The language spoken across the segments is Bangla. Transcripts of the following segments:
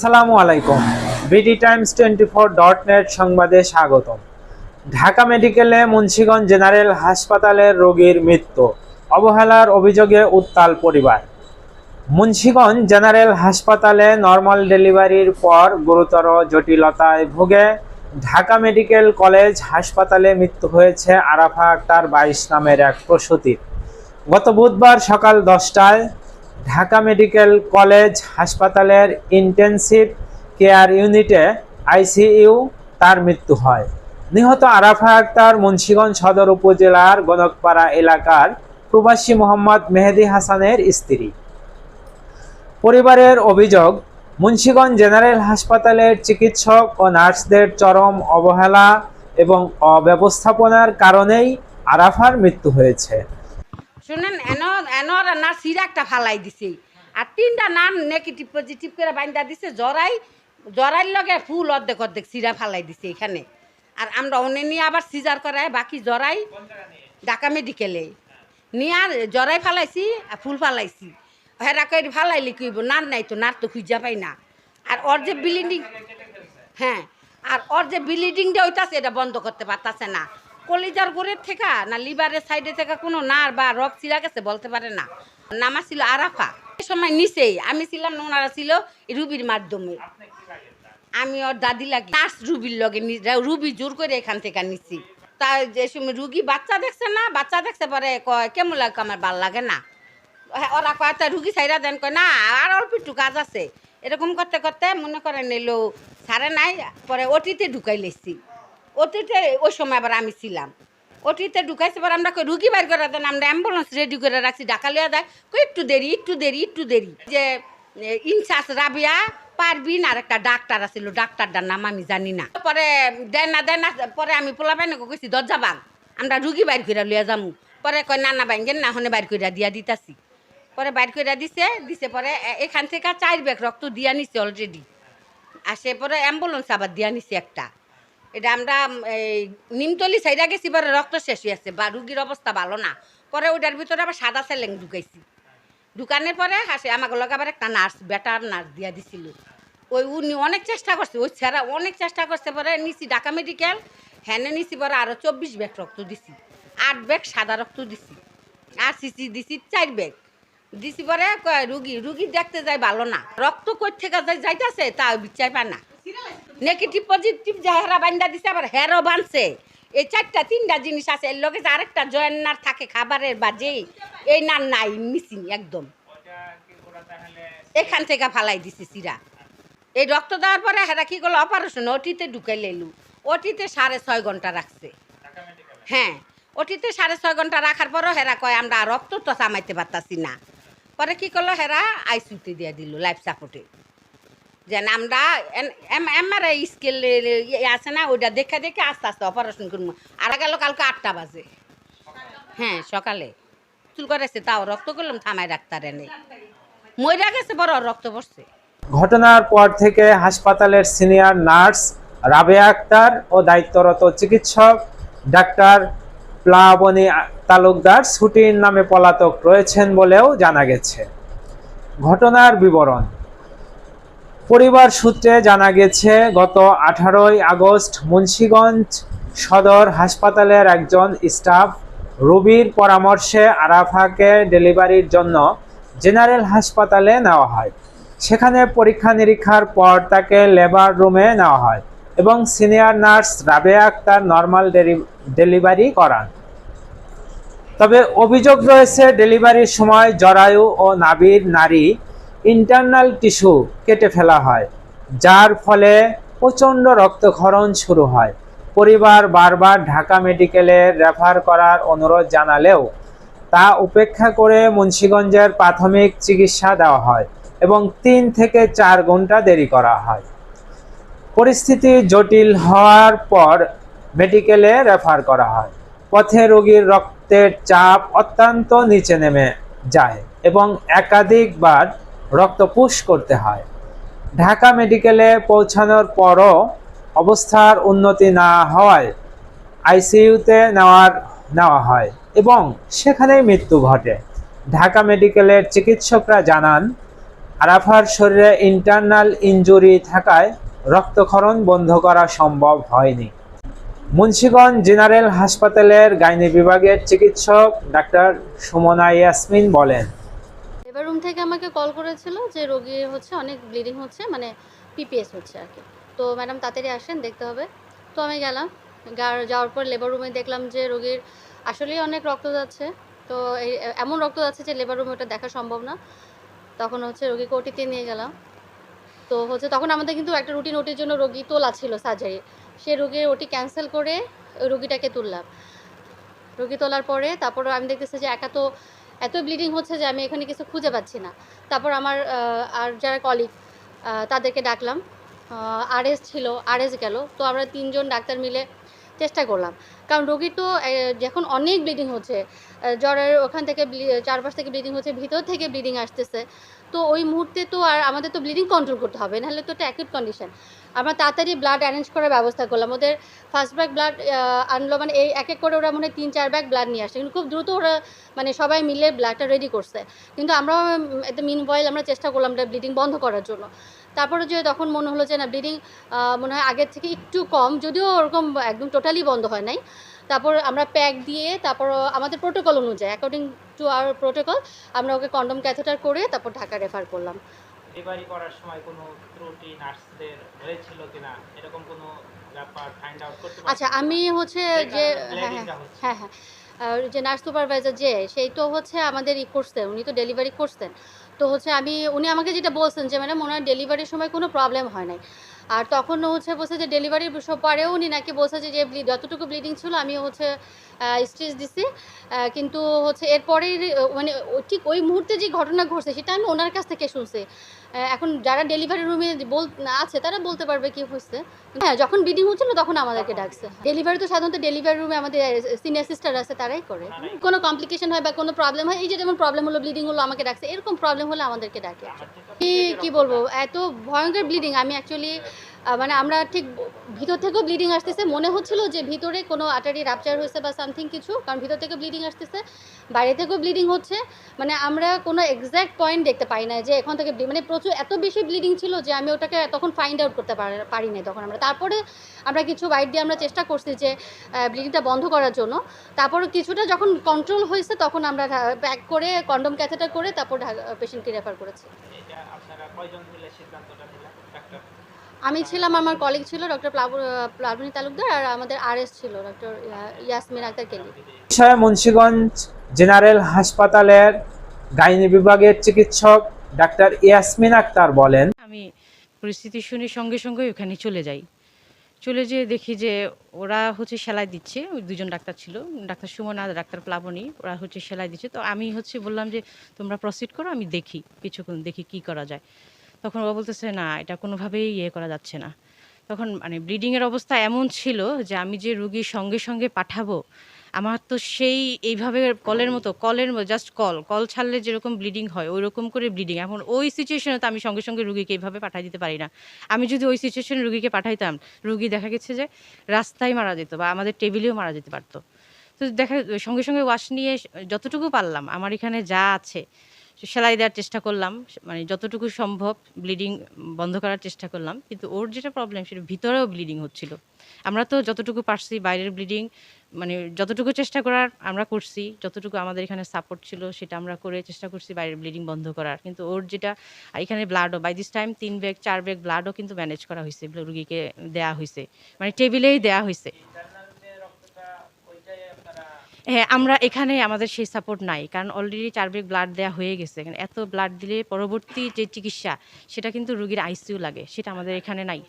আসসালামু আলাইকুম। BD times twenty four dot net সংবাদে স্বাগতম। ঢাকা মেডিকেলে মুন্সীগঞ্জ জেনারেল হাসপাতালের রোগীর মৃত্যু, অবহেলার অভিযোগে উত্তাল পরিবার। মুন্সীগঞ্জ জেনারেল হাসপাতালে নর্মাল ডেলিভারির পর গুরুতর জটিলতায় ভুগে ঢাকা মেডিকেল কলেজ হাসপাতালে মৃত্যু হয়েছে আরাফা আক্তার বাইশ নামের এক প্রসূতির। গত বুধবার সকাল দশটায় ঢাকা মেডিকেল কলেজ হাসপাতালের ইন্টেনসিভ কেয়ার ইউনিটে আইসিইউ তার মৃত্যু হয়। নিহত আরাফা আক্তার মুন্সীগঞ্জ সদর উপজেলার গণকপাড়া এলাকার প্রবাসী মোহাম্মদ মেহেদি হাসানের স্ত্রী। পরিবারের অভিযোগ, মুন্সীগঞ্জ জেনারেল হাসপাতালের চিকিৎসক ও নার্সদের চরম অবহেলা এবং অব্যবস্থাপনার কারণেই আরাফার মৃত্যু হয়েছে। শুনেন, এন এনর না সিরা একটা ফালাই দিছে। আর তিনটা নাম নেগেটিভ পজিটিভ করে বাইন্দা দিছে জরাই জরাইর লগে ফুল অর্ধেক অর্ধেক সিরা ফালাই দিছে এখানে আর আমরা অনে নিয়ে আবার সিজার করাই বাকি জরাই ঢাকা মেডিকেলে নিয়ে আর জরাই ফালাইছি, আর ফুল ফালাইছি। হেরা কই ফালাইলে কইব নার নাই তো নার তো খুঁজা পাই না। আর ওর যে বিল্ডিং হ্যাঁ আর ওর যে ব্লিডিংটা ওইটাছে এটা বন্ধ করতে পারতাছে না। কলিজার গোড়ের থেকে না লিভারের সাইডে থেকে কোনো নার বা রক ছিঁড়া গেছে বলতে পারে না। নামা ছিল আরাফা। সময় নিচেই আমি ছিলাম ওনারা ছিল রুবির মাধ্যমে। আমি ওর দাদি লাগি। নার্স রুবির লগে রুবি জোর করে এখান থেকে নিছি। তা যে সময় রুগী বাচ্চা দেখছে না বাচ্চা দেখছে পরে কয় কেমন লাগে? আমার ভালো লাগে না। হ্যাঁ, ওরা কয় তা রুগী সাইরা দেন। কয় না আর অল্প একটু কাজ আছে। এরকম করতে করতে মনে করেন এলো সারে নাই পরে ওটিতে ঢুকাই লেছি। ওটিতে ওই সময় আবার আমি ছিলাম। ওটিতে ঢুকাইছে পর আমরা কই, রুগী বাইর করে দেন আমরা অ্যাম্বুলেন্স রেডি করে রাখছি, ঢাকা লিয়া দেয় কই, একটু দেরি একটু দেরি একটু দেরি। যে ইনচার্জ রাবিয়া পারবিন আর একটা ডাক্তার আছিল, ডাক্তারটার নাম আমি জানি না। পরে দেন না দেন না, পরে আমি পোলা পাই কইছি, দরজা বাগ আমরা রুগী বাইর করে লিয়া যামু। পরে কয় না না বাইঙ্গেন না, হনে বাইর করে দিয়া দিতাছি। পরে বাইর করে দিছে দিছে পরে এখান থেকে চার ব্যাগ রক্ত দিয়া নিছে অলরেডি আসে পরে অ্যাম্বুলেন্স আবার দিয়া নিছে একটা। এটা আমরা এই নিমতলি সাইডা গেছি, পরে রক্ত শেষ হয়ে আছে, বা রুগীর অবস্থা ভালো না। পরে ওইটার ভিতরে আবার সাদা সেলেং ঢুকাইছি। ঢুকানোর পরে হাসে আমাকে লগে আবার একটা নার্স, বেটার নার্স দিয়া দিছিল। ওই উনি অনেক চেষ্টা করছে, ওই ছেড়া অনেক চেষ্টা করছে, পরে নিছি ঢাকা মেডিকেল হ্যানে নিছি পরে আরও চব্বিশ ব্যাগ রক্ত দিছি। আট ব্যাগ সাদা রক্ত দিছি, আর সিসি দিছি চার ব্যাগ। দিছি পরে রুগী রুগী দেখতে যায় ভালো না। রক্ত কই থেকে যাই যাইতাছে? তা বিচাই পায় না। নেগেটিভ পজিটিভ যে হেরা বান্দা দিছে, আবার হেরও বানছে। এই চারটা, তিনটা জিনিস আছে, এর লগে আরেকটা জয়েন্নার থাকে খাবারের বাজে, এই নার নাই মিসিং একদম। এখান থেকে ফালাই দিছি সিরা। এই রক্ত দেওয়ার পরে হেরা কি করল? অপারেশন ওটিতে ঢুকে লেলু ওটিতে সাড়ে ছয় ঘণ্টা রাখছে। হ্যাঁ ওটিতে সাড়ে ছয় ঘণ্টা রাখার পরও হেরা কয়, আমরা রক্ত তো সামাইতে পারতাছি না। পরে কি করল? হেরা আইসিউতে দিয়ে দিল লাইফ সাপোর্টে যেন আমরা এমআরআই স্কেল আছে না, ওইটা দেখে দেখে আস্তে আস্তে অপারেশন করব। আর গেল কালকে আটটা বাজে। হ্যাঁ সকালে। চুল করেছে তাও রক্ত করলাম থামাই ডাক্তার এনে। মইরা গেছে, বড় রক্ত পড়ছে। ঘটনার পর থেকে হাসপাতালের সিনিয়র নার্স, রাবেয়া আক্তার ও দায়িত্বরত চিকিৎসক, ডাক্তার প্লাবনী তালুকদার ছুটির নামে পলাতক রয়েছেন বলেও জানা গেছে। ঘটনার বিবরণ। পরিবার সূত্রে জানা গেছে, গত আঠারোই আগস্ট মুন্সিগঞ্জ সদর হাসপাতালের একজন স্টাফ রবির পরামর্শে আরাফাকে ডেলিভারির জন্য জেনারেল হাসপাতালে নেওয়া হয়। সেখানে পরীক্ষা নিরীক্ষার পর তাকে লেবার রুমে নেওয়া হয় এবং senior nurse Rabeya Akter normal delivery করান। তবে অভিযোগ রয়েছে, ডেলিভারির সময় জরায়ু ও নাভির নারী ইন্টারনাল টিস্যু কেটে ফেলা হয়, যার ফলে প্রচণ্ড রক্তক্ষরণ শুরু হয়। পরিবার বারবার ঢাকা মেডিকেলে রেফার করার অনুরোধ জানালেও তা উপেক্ষা করে মুন্সিগঞ্জের প্রাথমিক চিকিৎসা দেওয়া হয় এবং তিন থেকে চার ঘণ্টা দেরি করা হয়। পরিস্থিতি জটিল হওয়ার পর মেডিকেলে রেফার করা হয়। পথে রোগীর রক্তের চাপ অত্যন্ত নিচে নেমে যায় এবং একাধিকবার রক্ত পুশ করতে হয়। ঢাকা মেডিকেলে পৌঁছানোর পরও অবস্থার উন্নতি না হওয়ায় আইসিইউতে নেওয়ার, নেওয়া হয় এবং সেখানেই মৃত্যু ঘটে। ঢাকা মেডিকেলের চিকিৎসকরা জানান, আরাফার শরীরে ইন্টারনাল ইনজুরি থাকায় রক্তক্ষরণ বন্ধ করা সম্ভব হয়নি। মুন্সিগঞ্জ জেনারেল হাসপাতালের গাইনি বিভাগের চিকিৎসক ডাক্তার সুমনা ইয়াসমিন বলেন এবার রুম থেকে আমাকে কল করেছিল যে, রোগী হচ্ছে, অনেক ব্লিডিং হচ্ছে মানে পিপিএস হচ্ছে আর কি। তো ম্যাডাম তাড়াতাড়ি আসেন, দেখতে হবে। তো আমি গেলাম যাওয়ার পর লেবার রুমে দেখলাম যে, রোগীর আসলেই অনেক রক্ত যাচ্ছে। তো এমন রক্ত যাচ্ছে যে লেবার রুমে ওটা দেখা সম্ভব না। তখন হচ্ছে রোগীকে ওটিতে নিয়ে গেলাম। তো হচ্ছে তখন আমাদের কিন্তু একটা রুটিন ওটির জন্য রোগী তোলা ছিল সার্জারি সে রোগীর ওটি ক্যান্সেল করে ওই রোগীটাকে তুললাম। রোগী তোলার পরে তারপর আমি দেখতেছি যে, একা তো এত ব্লিডিং হচ্ছে যে আমি এখানে কিছু খুঁজে পাচ্ছি না। তারপর আমার আর যারা কলিগ তাদেরকে ডাকলাম। আরএস ছিল আরএস গেল। তো আমরা তিনজন ডাক্তার মিলে চেষ্টা করলাম। কারণ রোগীর তো যখন অনেক ব্লিডিং হচ্ছে জ্বরের ওখান থেকে চারপাশ থেকে ব্লিডিং হচ্ছে, ভিতর থেকে ব্লিডিং আসতেছে। তো ওই মুহূর্তে তো আর আমাদের তো ব্লিডিং কন্ট্রোল করতে হবে, নাহলে তো একটা অ্যাকিউট কন্ডিশন আমরা তাড়াতাড়ি ব্লাড অ্যারেঞ্জ করার ব্যবস্থা করলাম। ওদের ফার্স্ট ব্যাগ ব্লাড আনলো মানে এই এক এক করে ওরা মনে তিন, চার ব্যাগ ব্লাড নিয়ে আসছে। কিন্তু খুব দ্রুত ওরা মানে সবাই মিলে ব্লাডটা রেডি করছে। কিন্তু আমরা এতে মিন বয়েল আমরা চেষ্টা করলাম ব্লিডিং বন্ধ করার জন্য। তারপরে যে তখন মনে হলো যে না ব্লিডিং মনে হয় আগের থেকে একটু কম, যদিও ওরকম একদম টোটালি বন্ধ হয় নাই। তারপর আমরা প্যাক দিয়ে তারপর আমাদের প্রোটোকল অনুযায়ী অ্যাকর্ডিং টু আওয়ার প্রোটোকল আমরা ওকে কন্ডম ক্যাথেটার করে তারপর ঢাকা রেফার করলাম। ডেলিভারি করার সময় কোনো ত্রুটি নার্সদের হয়েছিল কিনা এরকম কোনো ব্যাপার ফাইন্ড আউট করতে আচ্ছা আমি হচ্ছে যে হ্যাঁ হ্যাঁ হ্যাঁ হ্যাঁ। আর যে নার্স সুপারভাইজার যে সেই তো হচ্ছে আমাদের ই করছেন উনি তো ডেলিভারি করছেন। তো হচ্ছে আমি উনি আমাকে যেটা বলছেন যে ম্যাডাম ওনার ডেলিভারির সময় কোনো প্রবলেম হয় নাই। আর তখন হচ্ছে বলছে যে ডেলিভারির পরেও উনি নাকি বলছে যে যে যতটুকু ব্লিডিং ছিল আমি হচ্ছে স্টিচ দিছি। কিন্তু হচ্ছে এরপরেই মানে ঠিক ওই মুহূর্তে যে ঘটনা ঘটছে সেটা আমি ওনার কাছ থেকে শুনছি। এখন যারা ডেলিভারি রুমে বল, আছে, তারা বলতে পারবে কি হচ্ছে হ্যাঁ যখন বিডিং হচ্ছিল তখন আমাদেরকে ডাকছে। ডেলিভারি তো সাধারণত ডেলিভারি রুমে আমাদের সিনিয়র সিস্টার আছে, তারাই করে। কোনো কমপ্লিকেশন হয় বা কোনো প্রবলেম হয়, এই যে যেমন প্রবলেম হলো ব্লিডিং হলো, আমাকে ডাকছে, এরকম প্রবলেম হলে আমাদেরকে ডাকে। কি কি বলব? এত ভয়ঙ্কর ব্লিডিং আমি অ্যাকচুয়ালি মানে আমরা ঠিক ভিতর থেকেও ব্লিডিং আসতেছে। মনে হচ্ছিল যে ভিতরে কোনো আটারি রাপচার হয়েছে বা সামথিং কিছু, কারণ ভিতর থেকে ব্লিডিং আসতেছে, বাইরে থেকেও ব্লিডিং হচ্ছে। মানে আমরা কোনো এক্স্যাক্ট পয়েন্ট দেখতে পাই না যে এখন থেকে মানে প্রচুর এত বেশি ব্লিডিং ছিল যে আমি ওটাকে তখন ফাইন্ড আউট করতে পার- নাই তখন আমরা। তারপরে আমরা কিছু বাইট দিয়ে আমরা চেষ্টা করছি যে ব্লিডিংটা বন্ধ করার জন্য। তারপর কিছুটা যখন কন্ট্রোল হয়েছে তখন আমরা প্যাক করে কন্ডম ক্যাথেটার করে তারপর পেশেন্টকে রেফার করেছি। আপনারা কয়জন মিলে সিদ্ধান্তটা আমি ছিলাম আমার কলিগ ছিল ডক্টর প্লাবনী তালুকদার আর আমাদের আরএস ছিল ডক্টর ইয়াসমিন আক্তার কেলি। বিষয়ে মুন্সিগঞ্জ জেনারেল হাসপাতালের গাইনি বিভাগের চিকিৎসক ডাক্তার ইয়াসমিন আক্তার বলেন আমি পরিস্থিতি শুনে সঙ্গে সঙ্গে ওখানে চলে যাই। চলে যেয়ে দেখি যে ওরা হচ্ছে সেলাই দিচ্ছে ওই দুজন ডাক্তার ছিল ডাক্তার সুমনা ডাক্তার প্লাবনী ওরা হচ্ছে সেলাই দিচ্ছে। তো আমি হচ্ছে বললাম যে তোমরা প্রসিড করো আমি দেখি কিছুক্ষণ দেখি কি করা যায়। তখন ওরা বলতেছে, না, এটা কোনোভাবেই ইয়ে করা যাচ্ছে না। তখন মানে ব্লিডিংয়ের অবস্থা এমন ছিল যে আমি যে রুগী সঙ্গে সঙ্গে পাঠাবো, আমার তো সেই এইভাবে কলের মতো, কলের জাস্ট কল কল ছাড়লে যেরকম ব্লিডিং হয় ওই রকম করে ব্লিডিং এখন ওই সিচুয়েশনে তো আমি সঙ্গে সঙ্গে রুগীকে এইভাবে পাঠিয়ে দিতে পারি না। আমি যদি ওই সিচুয়েশনে রুগীকে পাঠাইতাম, রুগী দেখা গেছে যে রাস্তায় মারা যেত বা আমাদের টেবিলেও মারা যেতে পারতো। তো দেখা, সঙ্গে সঙ্গে ওয়াশ নিয়ে যতটুকু পারলাম, আমার এখানে যা আছে সেলাই দেওয়ার চেষ্টা করলাম মানে যতটুকু সম্ভব ব্লিডিং বন্ধ করার চেষ্টা করলাম, কিন্তু ওর যেটা প্রবলেম সেটা ভিতরেও ব্লিডিং হচ্ছিল। আমরা তো যতটুকু পারছি বাইরের ব্লিডিং মানে যতটুকু চেষ্টা করার আমরা করছি, যতটুকু আমাদের এখানে সাপোর্ট ছিল সেটা আমরা করে চেষ্টা করছি বাইরের ব্লিডিং বন্ধ করার। কিন্তু ওর যেটা এখানে ব্লাডও বাই দিস টাইম তিন ব্যাগ, চার ব্যাগ ব্লাডও কিন্তু ম্যানেজ করা হয়েছে, রুগীকে দেয়া হয়েছে মানে টেবিলেই দেয়া হয়েছে ইন্টারনাল যে রক্তটা ওইটাই আপনারা হ্যাঁ আমরা এখানে আমাদের সেই সাপোর্ট নাই। কারণ অলরেডি চার ব্রেক ব্লাড দেওয়া হয়ে গেছে। এখানে এত ব্লাড দিলে পরবর্তী যে চিকিৎসা, সেটা কিন্তু রুগীর আইসিইউ লাগে। সেটা আমাদের এখানে নাই।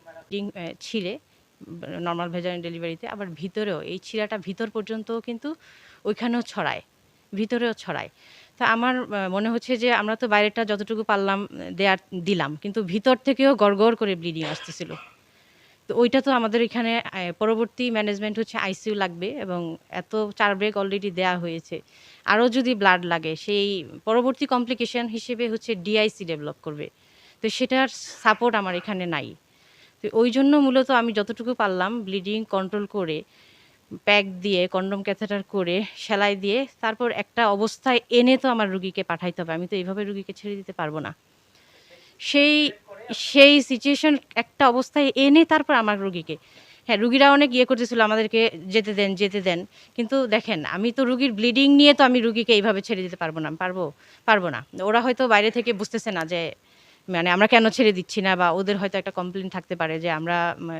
ছিঁড়ে নর্মাল ভেজাইন ডেলিভারিতে আবার ভিতরেও, এই ছিঁড়াটা ভিতর পর্যন্ত কিন্তু ওইখানেও ছড়ায়। ভিতরেও ছড়ায়। তা আমার মনে হচ্ছে যে আমরা তো বাইরেটা যতটুকু পারলাম, দেয়ার দিলাম। কিন্তু ভিতর থেকেও গড়গড় করে ব্লিডিং আসতেছিল। তো ওইটা তো আমাদের এখানে পরবর্তী ম্যানেজমেন্ট হচ্ছে আইসিইউ লাগবে এবং এত চার ব্রেক অলরেডি দেয়া হয়েছে। আরও যদি ব্লাড লাগে, সেই পরবর্তী কমপ্লিকেশন হিসেবে হচ্ছে ডিআইসি ডেভেলপ করবে। তো সেটার সাপোর্ট আমার এখানে নাই। তো ওই জন্য মূলত আমি যতটুকু পারলাম ব্লিডিং কন্ট্রোল করে প্যাক দিয়ে কন্ডম ক্যাথেটার করে, সেলাই দিয়ে, তারপর একটা অবস্থায় এনে তো আমার রুগীকে পাঠাইতে হবে। আমি তো এইভাবে রুগীকে ছেড়ে দিতে পারব না। সেই সেই সিচুয়েশন একটা অবস্থায় এনে তারপর আমার রুগীকে। হ্যাঁ রুগীরা অনেক ইয়ে করতেছিল আমাদেরকে, যেতে দেন যেতে দেন। কিন্তু দেখেন, আমি তো রুগীর ব্লিডিং নিয়ে তো আমি রুগীকে এইভাবে ছেড়ে দিতে পারব না, পারব পারব না। ওরা হয়তো বাইরে থেকে বুঝতেছে না যে মানে আমরা কেন ছেড়ে দিচ্ছি না বা ওদের হয়তো একটা কমপ্লেন থাকতে পারে যে আমরা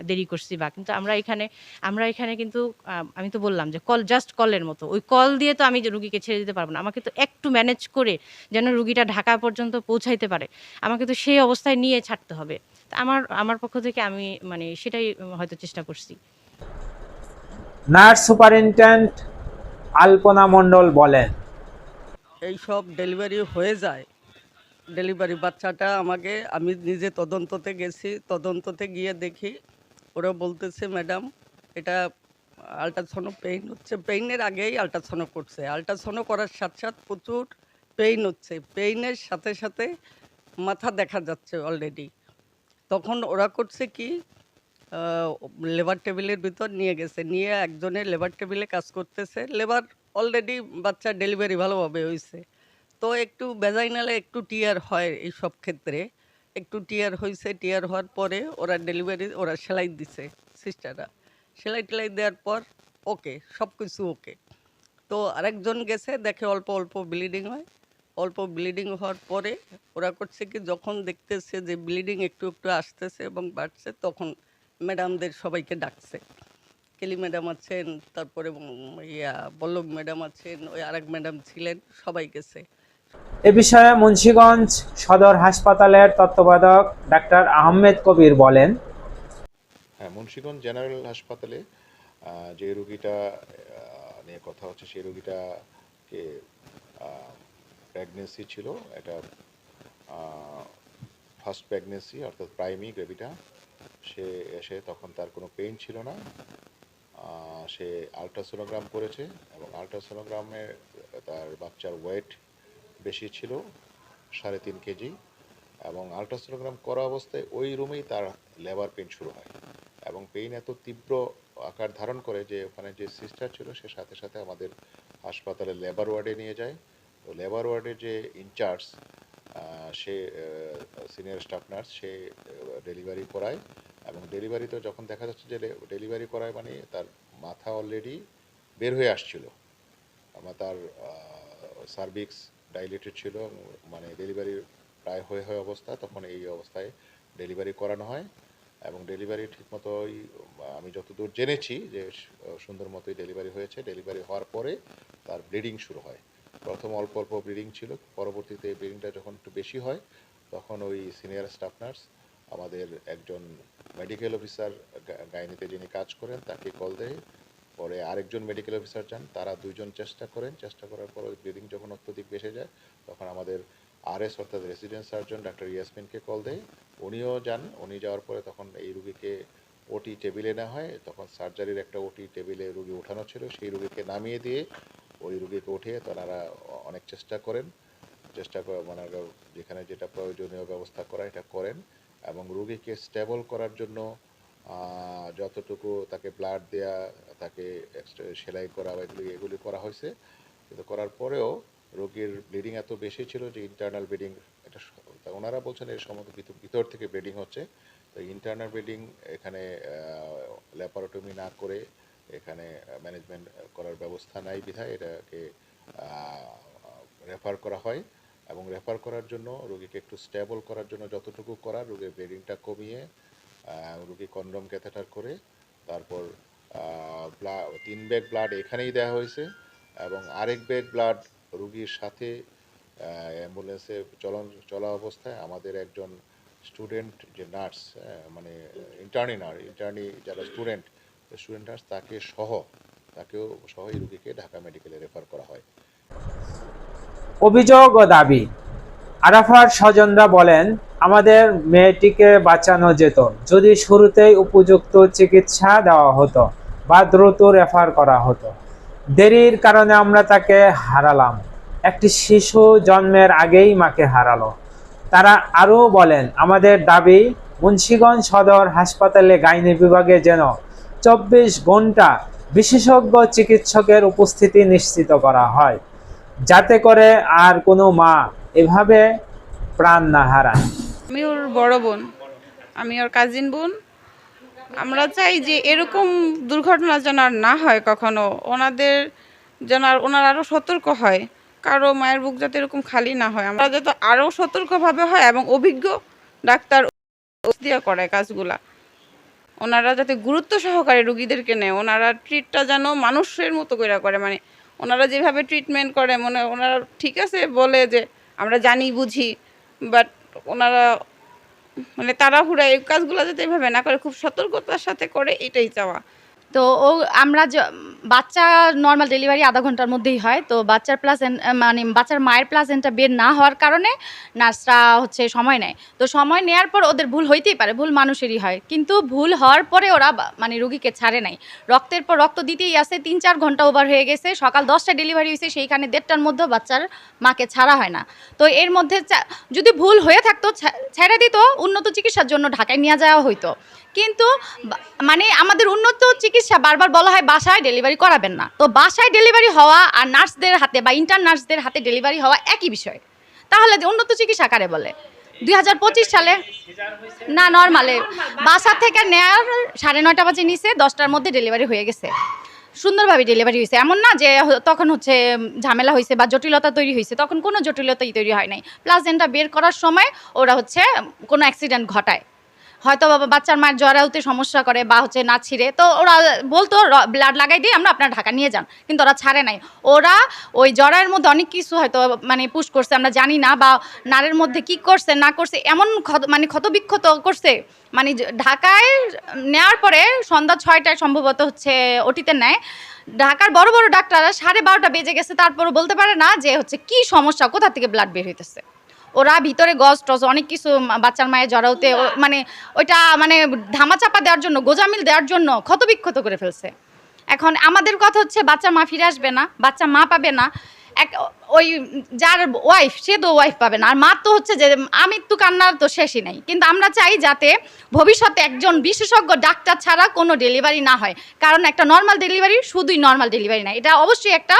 দেরি করছি বা কিন্তু আমরা এখানে আমরা এখানে কিন্তু আমি তো বললাম যে কল জাস্ট কলের মতো। ওই কল দিয়ে তো আমি রুগীকে ছেড়ে দিতে পারব না। আমাকে তো একটু ম্যানেজ করে যেন রুগীটা ঢাকা পর্যন্ত পৌঁছাইতে পারে। আমাকে তো সেই অবস্থায় নিয়ে ছাড়তে হবে। তা আমার আমার পক্ষ থেকে আমি মানে সেটাই হয়তো চেষ্টা করছি। নার্স সুপারিনটেন্ডেন্ট আলপনা মণ্ডল বলেন। এই সব ডেলিভারি হয়ে যায় ডেলিভারি বাচ্চাটা আমাকে, আমি নিজে তদন্ততে গেছি, তদন্ততে গিয়ে দেখি। ওরা বলতেছে, ম্যাডাম, এটা আলট্রাসোনো পেইন হচ্ছে। পেইনের আগেই আলট্রাসোনো করছে। আলট্রাসোনো করার সাথে সাথে প্রচুর পেইন হচ্ছে। পেইনের সাথে সাথে মাথা দেখা যাচ্ছে অলরেডি তখন ওরা করছে কি লেবার টেবিলের ভিতর নিয়ে গেছে। নিয়ে একজনের লেবার টেবিলে কাজ করতেছে। লেবার অলরেডি বাচ্চা ডেলিভারি ভালোভাবে হয়েছে তো একটু বেজাইনালে একটু টিয়ার হয় এই সব ক্ষেত্রে। একটু টিয়ার হয়েছে টিয়ার হওয়ার পরে ওরা ডেলিভারি, ওরা সেলাই দিছে সিস্টাররা। সেলাই টেলাই দেওয়ার পর ওকে সব কিছু ওকে। তো আরেকজন গেছে, দেখে অল্প অল্প ব্লিডিং হয়। অল্প ব্লিডিং হওয়ার পরে ওরা করছে কি, যখন দেখতেছে যে ব্লিডিং একটু একটু আসতেছে এবং বাড়ছে, তখন ম্যাডামদের সবাইকে ডাকছে। কেলি ম্যাডাম আছেন, তারপরে ইয়া, বল্লভ ম্যাডাম আছেন, ওই আরেক ম্যাডাম ছিলেন, সবাই গেছে। এ বিষয়ে মুন্সীগঞ্জ সদর হাসপাতালের তত্ত্বাবধায়ক ডাক্তার আহমেদ কবির বলেন হ্যাঁ মুন্সিগঞ্জ জেনারেল হাসপাতালে যে রুগীটা নিয়ে কথা হচ্ছে, সেই রুগীটাকে প্রেগনেন্সি ছিল, এটা ফার্স্ট প্রেগনেন্সি অর্থাৎ প্রাইমি বেবিটা সে এসে তখন তার কোনো পেইন ছিল না। সে আলট্রাসোনোগ্রাম করেছে এবং আলট্রাসোনোগ্রামে তার বাচ্চার ওয়েট বেশি ছিল, সাড়ে তিন কেজি, এবং আলট্রাসোনোগ্রাম করা অবস্থায় ওই রুমেই তার লেবার পেন শুরু হয়। এবং পেইন এত তীব্র আকার ধারণ করে যে ওখানে যে সিস্টার ছিল, সে সাথে সাথে আমাদের হাসপাতালে লেবার ওয়ার্ডে নিয়ে যায়। তো লেবার ওয়ার্ডের যে ইনচার্জ সে সিনিয়র স্টাফ নার্স সে ডেলিভারি করায়। এবং ডেলিভারিতে যখন দেখা যাচ্ছে যে ডেলিভারি করায় মানে তার মাথা অলরেডি বের হয়ে আসছিল। আমার তার সার্ভিক্স ডাইলেটেড ছিল মানে ডেলিভারি প্রায় হয়ে হয়ে অবস্থা, তখন এই অবস্থায় ডেলিভারি করানো হয়। এবং ডেলিভারি ঠিকমতোই আমি যতদূর জেনেছি যে, সুন্দর মতোই ডেলিভারি হয়েছে। ডেলিভারি হওয়ার পরে তার ব্লিডিং শুরু হয়। প্রথম অল্প অল্প ব্লিডিং ছিল, পরবর্তীতে ব্লিডিংটা যখন একটু বেশি হয়, তখন ওই সিনিয়র স্টাফ নার্স আমাদের একজন মেডিকেল অফিসার গাইনিতে যিনি কাজ করেন, তাকে কল দেয়। পরে আরেকজন মেডিকেল অফিসার যান, তারা দুইজন চেষ্টা করেন। চেষ্টা করার পর ব্লিডিং যখন অত্যধিক বেড়ে যায়, তখন আমাদের আরএস অর্থাৎ রেসিডেন্ট সার্জন ডাক্তার ইয়াসমিনকে কল দেয়। উনিও যান, উনি যাওয়ার পরে তখন এই রুগীকে ওটি টেবিলে না হয়। তখন সার্জারির একটা ওটি টেবিলে রুগী ওঠানো ছিল। সেই রুগীকে নামিয়ে দিয়ে ওই রুগীকে উঠিয়ে তারা অনেক চেষ্টা করেন। চেষ্টা করে মানে যেখানে যেটা প্রয়োজনীয় ব্যবস্থা করা এটা করেন। এবং রুগীকে স্টেবল করার জন্য যতটুকু তাকে ব্লাড দেয়া, তাকে সেলাই করা বা এগুলি এগুলি করা হয়েছে। কিন্তু করার পরেও রোগীর ব্লিডিং এত বেশি ছিল যে ইন্টারনাল ব্লিডিং এটা ওনারা বলছেন এর সম্ভবত ভিতর- থেকে ব্লিডিং হচ্ছে। তো ইন্টারনাল ব্লিডিং এখানে ল্যাপারোটমি না করে এখানে ম্যানেজমেন্ট করার ব্যবস্থা নাই বিধায় এটাকে রেফার করা হয়। এবং রেফার করার জন্য রোগীকে একটু স্টেবল করার জন্য যতটুকু করার রোগীর ব্লিডিংটা কমিয়ে রোগী কন্ডম ক্যাথেটার করে তারপর তিন ব্যাগ ব্লাড এখানেই দেওয়া হয়েছে এবং আরেক ব্যাগ ব্লাড রুগীর সাথে অ্যাম্বুলেন্সে চলন, চলা অবস্থায় আমাদের একজন স্টুডেন্ট যে নার্স মানে ইন্টার্নি নার্স ইন্টার্নি যারা স্টুডেন্ট স্টুডেন্ট নার্স তাকে সহ, তাকেও সহ রুগীকে ঢাকা মেডিকেলে রেফার করা হয়। অভিযোগ ও দাবি। আরাফার স্বজনরা বলেন আমাদের মেয়েটিকে বাঁচানো যেত। যদি শুরুতেই উপযুক্ত চিকিৎসা দেওয়া হতো বা দ্রুত রেফার করা হতো। দেরির কারণে আমরা তাকে হারালাম। একটি শিশু জন্মের আগেই মাকে হারালো। তারা আরও বলেন, আমাদের দাবি, মুন্সীগঞ্জ সদর হাসপাতালে গাইনি বিভাগে যেন চব্বিশ ঘণ্টা বিশেষজ্ঞ চিকিৎসকের উপস্থিতি নিশ্চিত করা হয়। যাতে করে আর কোনো মা এভাবে প্রাণ না হারায়। আমি ওর বড় বোন। আমি ওর কাজিন বোন। আমরা চাই যে এরকম দুর্ঘটনা যেন আর না হয় কখনো। ওনাদের যেন আর ওনারা আরও সতর্ক হয়। কারও মায়ের বুক যাতে এরকম খালি না হয়। আমরা যাতে আরও সতর্কভাবে হয় এবং অভিজ্ঞ ডাক্তার দিয়ে করে কাজগুলা। ওনারা যাতে গুরুত্ব সহকারে রুগীদেরকে নেয়। ওনারা ট্রিটটা যেন মানুষের মতো করে করে। মানে ওনারা যেভাবে ট্রিটমেন্ট করে, মনে ওনারা ঠিক আছে বলে যে আমরা জানি, বুঝি বাট ওনারা মানে তাড়াহুড়া, এই কাজগুলো যাতে এভাবে না করে, খুব সতর্কতার সাথে করে এটাই চাওয়া। তো ও, আমরা বাচ্চা নর্মাল ডেলিভারি আধা ঘণ্টার মধ্যেই হয়। তো বাচ্চার প্লাস মানে বাচ্চার মায়ের প্লাসেন্টটা বের না হওয়ার কারণে নার্সরা হচ্ছে সময় নেয়। তো সময় নেওয়ার পর ওদের ভুল হইতেই পারে, ভুল মানুষেরই হয়। কিন্তু ভুল হওয়ার পরে ওরা মানে রুগীকে ছাড়ে নাই। রক্তের পর রক্ত দিতেই আসে তিন চার ঘণ্টা ওভার হয়ে গেছে, সকাল দশটায় ডেলিভারি হয়েছে, সেইখানে দেড়টার মধ্যেও বাচ্চার মাকে ছাড়া হয় না। তো এর মধ্যে যদি ভুল হয়ে থাকতো ছেড়ে দিত, উন্নত চিকিৎসার জন্য ঢাকায় নিয়ে যাওয়া হইতো। কিন্তু মানে আমাদের উন্নত চিকিৎসা বারবার বলা হয় বাসায় ডেলিভারি করাবেন না। তো বাসায় ডেলিভারি হওয়া আর নার্সদের হাতে বা ইন্টার নার্সদের হাতে ডেলিভারি হওয়া একই বিষয়। তাহলে উন্নত চিকিৎসা কারে বলে? দুই হাজার পঁচিশ সালে না নর্মালে বাসা থেকে নেয়ার সাড়ে নয়টা বাজে নিছে দশটার মধ্যে ডেলিভারি হয়ে গেছে। সুন্দরভাবে ডেলিভারি হয়েছে। এমন না যে তখন হচ্ছে ঝামেলা হয়েছে বা জটিলতা তৈরি হয়েছে। তখন কোনো জটিলতাই তৈরি হয় নাই। প্লাজেন্টটা বের করার সময় ওরা হচ্ছে কোনো অ্যাক্সিডেন্ট ঘটায়। হয়তো বাচ্চার মায়ের জ্বরাউতে সমস্যা করে বা হচ্ছে না ছিঁড়ে, তো ওরা বলতো ব্লাড লাগাই দিয়ে আমরা আপনার ঢাকা নিয়ে যান। কিন্তু ওরা ছাড়ে নাই। ওরা ওই জ্বরের মধ্যে অনেক কিছু হয়তো মানে পুশ করছে, আমরা জানি না বা নারের মধ্যে কি করছে, না করছে, এমন ক্ষত মানে ক্ষতবিক্ষত করছে। মানে ঢাকায় নেওয়ার পরে সন্ধ্যা ছয়টায় সম্ভবত হচ্ছে ওটিতে নেয় ঢাকার বড় বড় ডাক্তাররা সাড়ে বারোটা বেজে গেছে, তারপরও বলতে পারে না যে হচ্ছে কি সমস্যা, কোথা থেকে ব্লাড বের হইতেছে। ওরা ভিতরে গজ টজ অনেক কিছু বাচ্চার মায়ের জড়াওতে মানে ওইটা মানে ধামাচাপা দেওয়ার জন্য গোজামিল দেওয়ার জন্য ক্ষতবিক্ষত করে ফেলছে। এখন আমাদের কথা হচ্ছে বাচ্চা মা ফিরে আসবে না বাচ্চা মা পাবে না। এক, ওই যার ওয়াইফ সে তো ওয়াইফ পাবে না। আর মা তো হচ্ছে যে, আমি তো কান্নার তো শেষই নাই। কিন্তু আমরা চাই যাতে ভবিষ্যতে একজন বিশেষজ্ঞ ডাক্তার ছাড়া কোনো ডেলিভারি না হয়। কারণ একটা নর্মাল ডেলিভারি শুধুই নর্মাল ডেলিভারি না। এটা অবশ্যই একটা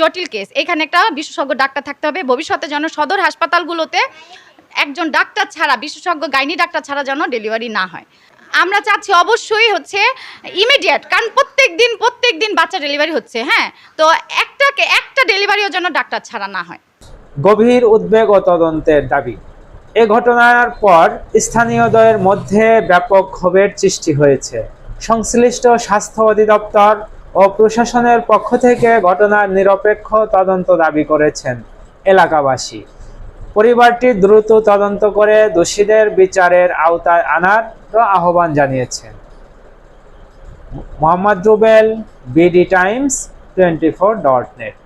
জটিল কেস এখানে একটা বিশেষজ্ঞ ডাক্তার থাকতে হবে। ভবিষ্যতে যেন সদর হাসপাতালগুলোতে একজন ডাক্তার ছাড়া, বিশেষজ্ঞ গাইনি ডাক্তার ছাড়া যেন ডেলিভারি না হয়। আমরা চাচ্ছি অবশ্যই হচ্ছে ইমিডিয়েট কারণ প্রত্যেক দিন প্রত্যেক দিন বাচ্চা ডেলিভারি হচ্ছে হ্যাঁ? তো একটাকে, একটা ডেলিভারিও যেন ডাক্তার ছাড়া না হয়। গভীর উদ্বেগ ও তদন্তের দাবি। এ ঘটনার পর স্থানীয়দের মধ্যে ব্যাপক ক্ষোভের সৃষ্টি হয়েছে। সংশ্লিষ্ট স্বাস্থ্য অধিদপ্তর ও প্রশাসনের পক্ষ থেকে ঘটনার নিরপেক্ষ তদন্ত দাবি করেছেন এলাকাবাসী। পরিবারটি দ্রুত তদন্ত করে দোষীদের বিচারের আওতায় আনার আহ্বান জানিয়েছেন। Mohammad Rubel, BD times, twenty four dot net.